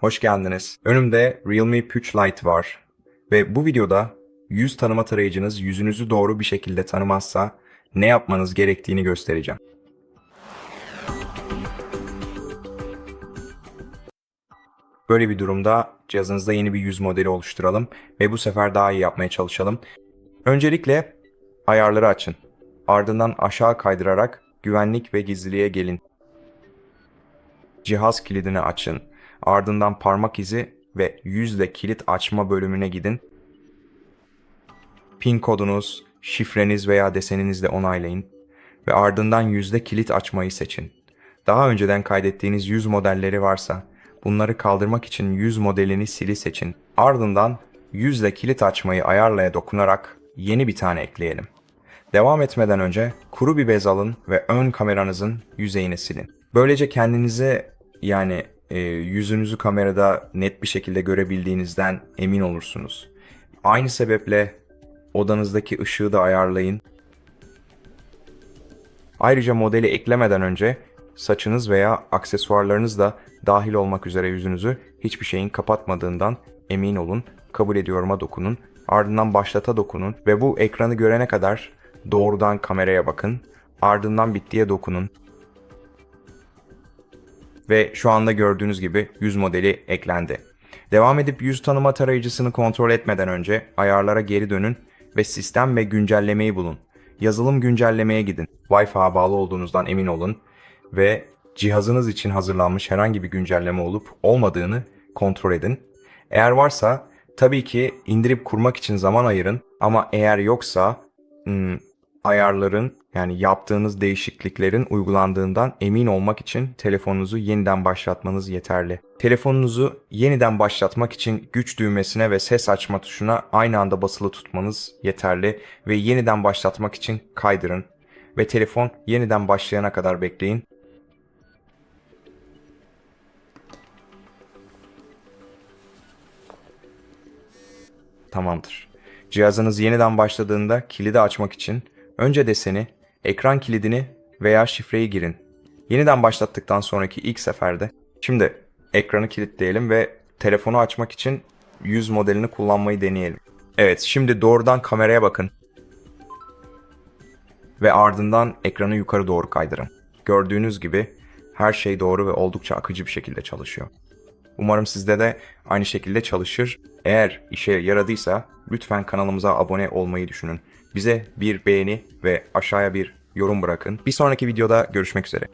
Hoş geldiniz. Önümde Realme Puch Lite var. Ve bu videoda yüz tanıma tarayıcınız yüzünüzü doğru bir şekilde tanımazsa ne yapmanız gerektiğini göstereceğim. Böyle bir durumda cihazınızda yeni bir yüz modeli oluşturalım ve bu sefer daha iyi yapmaya çalışalım. Öncelikle ayarları açın. Ardından aşağı kaydırarak güvenlik ve gizliliğe gelin. Cihaz kilidini açın. Ardından parmak izi ve yüzle kilit açma bölümüne gidin. Pin kodunuz, şifreniz veya deseninizle onaylayın ve ardından yüzde kilit açmayı seçin. Daha önceden kaydettiğiniz yüz modelleri varsa bunları kaldırmak için yüz modelini sili seçin. Ardından yüzle kilit açmayı ayarlaya dokunarak yeni bir tane ekleyelim. Devam etmeden önce kuru bir bez alın ve ön kameranızın yüzeyini silin. Böylece kendinize yani e, yüzünüzü kamerada net bir şekilde görebildiğinizden emin olursunuz. Aynı sebeple odanızdaki ışığı da ayarlayın. Ayrıca modeli eklemeden önce saçınız veya aksesuarlarınız da dahil olmak üzere yüzünüzü hiçbir şeyin kapatmadığından emin olun. Kabul ediyorum'a dokunun. Ardından başlata dokunun ve bu ekranı görene kadar doğrudan kameraya bakın. Ardından bittiye dokunun. Ve şu anda gördüğünüz gibi yüz modeli eklendi. Devam edip yüz tanıma tarayıcısını kontrol etmeden önce ayarlara geri dönün ve sistem ve güncellemeyi bulun. Yazılım güncellemeye gidin. Wi-Fi'ye bağlı olduğunuzdan emin olun ve cihazınız için hazırlanmış herhangi bir güncelleme olup olmadığını kontrol edin. Eğer varsa tabii ki indirip kurmak için zaman ayırın ama eğer yoksa hmm, ayarların yani yaptığınız değişikliklerin uygulandığından emin olmak için telefonunuzu yeniden başlatmanız yeterli. Telefonunuzu yeniden başlatmak için güç düğmesine ve ses açma tuşuna aynı anda basılı tutmanız yeterli ve yeniden başlatmak için kaydırın ve telefon yeniden başlayana kadar bekleyin. Tamamdır. Cihazınız yeniden başladığında kilidi açmak için önce deseni, ekran kilidini veya şifreyi girin. Yeniden başlattıktan sonraki ilk seferde şimdi ekranı kilitleyelim ve telefonu açmak için yüz modelini kullanmayı deneyelim. Evet, şimdi doğrudan kameraya bakın. Ve ardından ekranı yukarı doğru kaydırın. Gördüğünüz gibi her şey doğru ve oldukça akıcı bir şekilde çalışıyor. Umarım sizde de aynı şekilde çalışır. Eğer işe yaradıysa lütfen kanalımıza abone olmayı düşünün. Bize bir beğeni ve aşağıya bir yorum bırakın. Bir sonraki videoda görüşmek üzere.